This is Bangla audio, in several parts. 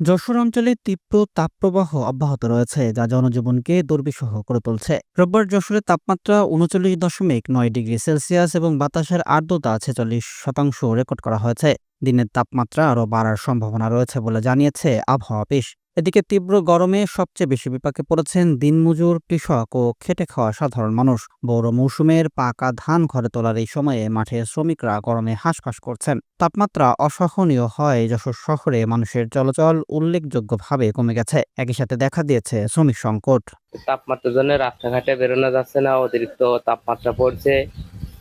যশোর অঞ্চলে তীব্র তাপপ্রবাহ অব্যাহত রয়েছে, যা জনজীবনকে দুর্বিষহ করে তুলছে। রোববার যশোরের তাপমাত্রা উনচল্লিশ দশমিক নয় ডিগ্রি সেলসিয়াস এবং বাতাসের আর্দ্রতা ছেচল্লিশ শতাংশ রেকর্ড করা হয়েছে। দিনের তাপমাত্রা আরও বাড়ার সম্ভাবনা রয়েছে বলে জানিয়েছে আবহাওয়া অফিস। এদিকে তীব্র গরমে সবচেয়ে বেশি বিপাকে পড়েছেন দিনমজুর কৃষক ও খেটে খাওয়া সাধারণ মানুষ। বৌর মৌসুমের পাকা ধান ঘরে তোলার এই সময়ে মাঠে শ্রমিকরা গরমে হাঁসফাঁস করছেন। তাপমাত্রা অসহনীয় হয় যশোর শহরে মানুষের চলাচল উল্লেখযোগ্যভাবে কমে গেছে। একই সাথে দেখা দিয়েছে শ্রমিক সংকট। তাপমাত্রার জন্য রাস্তাঘাটে বেরোনো যাচ্ছে না অতিরিক্ত তাপমাত্রা পড়ছে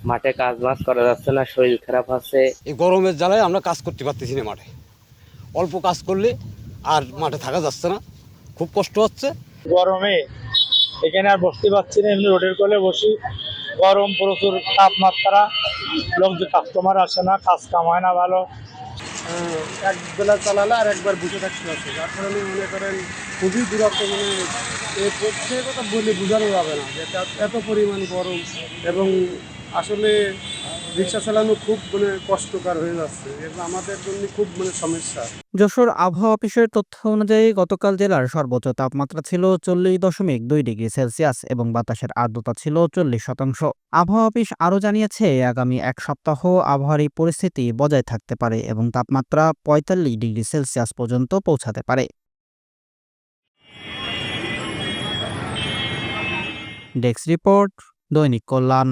মাঠে কাজ বাজ করা যাচ্ছে না শরীর খারাপ আছে। এই গরমের জ্বালায় আমরা কাজ করতে পারতেছি না মাঠে। অল্প কাজ করলে আর মাঠে থাকা যাচ্ছে না। খুব কষ্ট হচ্ছে। গরমে এখানে আর বসতে পারছি না এমনি রোডের কোলে বসি। গরম প্রচুর তাপমাত্রা লোক যে কাস্টমার আসে না কাজ কাম হয় না ভালো। এক বেলা চালালে আর একবার বসে থাকতে হচ্ছে যার কারণে মনে করেন খুবই দূরত্ব মানে এ পড়ছে কথা বলে বোঝানো যাবে না যে এত- এত পরিমাণ গরম। এবং আসলে রিক্সা চালানো খুব মানে কষ্টকর হয়ে যাচ্ছে। আমাদের জন্য খুব মানে সমস্যা। যশোর আবহাওয়া অফিসের তথ্য অনুযায়ী গতকাল জেলার সর্বোচ্চ তাপমাত্রা ছিল চল্লিশ দশমিক দুই ডিগ্রি সেলসিয়াস এবং বাতাসের আর্দ্রতা ছিল চল্লিশ শতাংশ। আবহাওয়া অফিস আরও জানিয়েছে, আগামী এক সপ্তাহ আবহাওয়ার এই পরিস্থিতি বজায় থাকতে পারে এবং তাপমাত্রা পঁয়তাল্লিশ ডিগ্রি সেলসিয়াস পর্যন্ত পৌঁছাতে পারে। ডেস্ক রিপোর্ট, দৈনিক কল্যাণ।